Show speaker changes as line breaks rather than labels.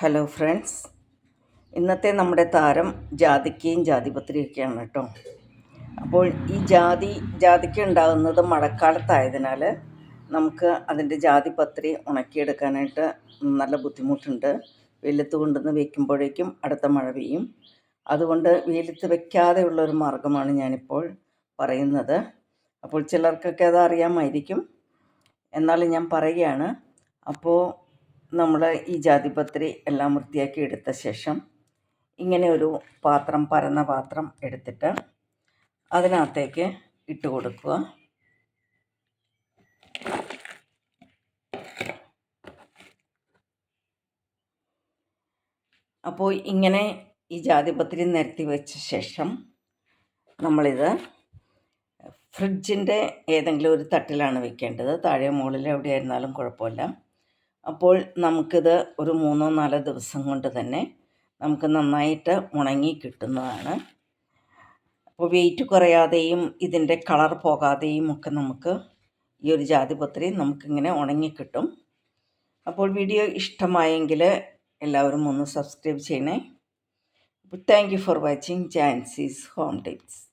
Hello friends ഇന്നത്തെ നമ്മുടെ താരം ജാതിക്കയും ജാതിപത്രിയൊക്കെയാണ് കേട്ടോ. അപ്പോൾ ഈ ജാതി ജാതിക്ക ഉണ്ടാകുന്നത് മഴക്കാലത്തായതിനാൽ നമുക്ക് അതിന്റെ ജാതിപത്രി ഉണക്കിയെടുക്കാനായിട്ട് നല്ല ബുദ്ധിമുട്ടുണ്ട്. വെയിലത്ത് കൊണ്ടുവന്ന് വയ്ക്കുമ്പോഴേക്കും അടുത്ത മഴ പെയ്യും. അതുകൊണ്ട് വെയിലത്ത് വെക്കാതെയുള്ള ഒരു മാർഗമാണ് ഞാനിപ്പോൾ പറയുന്നത്. അപ്പോൾ ചിലർക്കൊക്കെ അത് അറിയാമായിരിക്കും എന്നാലും ഞാൻ പറയുകയാണ്. അപ്പോൾ നമ്മൾ ഈ ജാതിപത്രി എല്ലാം വൃത്തിയാക്കി എടുത്ത ശേഷം ഇങ്ങനെ ഒരു പാത്രം പരന്ന പാത്രം എടുത്തിട്ട് അതിനകത്തേക്ക് ഇട്ട് കൊടുക്കുക. അപ്പോൾ ഇങ്ങനെ ഈ ജാതിപത്രി നിരത്തി വെച്ച ശേഷം നമ്മളിത് ഫ്രിഡ്ജിന്റെ ഏതെങ്കിലും ഒരു തട്ടിലാണ് വെക്കേണ്ടത്. താഴെ മുകളിൽ എവിടെയായിരുന്നാലും കുഴപ്പമില്ല. അപ്പോൾ നമുക്കിത് ഒരു മൂന്നോ നാലോ ദിവസം കൊണ്ട് തന്നെ നമുക്ക് നന്നായിട്ട് ഉണങ്ങി കിട്ടുന്നതാണ്. അപ്പോൾ വെയിറ്റ് കുറയാതെയും ഇതിന്റെ കളർ പോകാതെയും ഒക്കെ നമുക്ക് ഈ ഒരു ജാതിപത്രി നമുക്കിങ്ങനെ ഉണങ്ങിക്കിട്ടും അപ്പോൾ വീഡിയോ ഇഷ്ടമായെങ്കിൽ എല്ലാവരും ഒന്ന് സബ്സ്ക്രൈബ് ചെയ്യണേ. Thank you for watching Jancy's home tips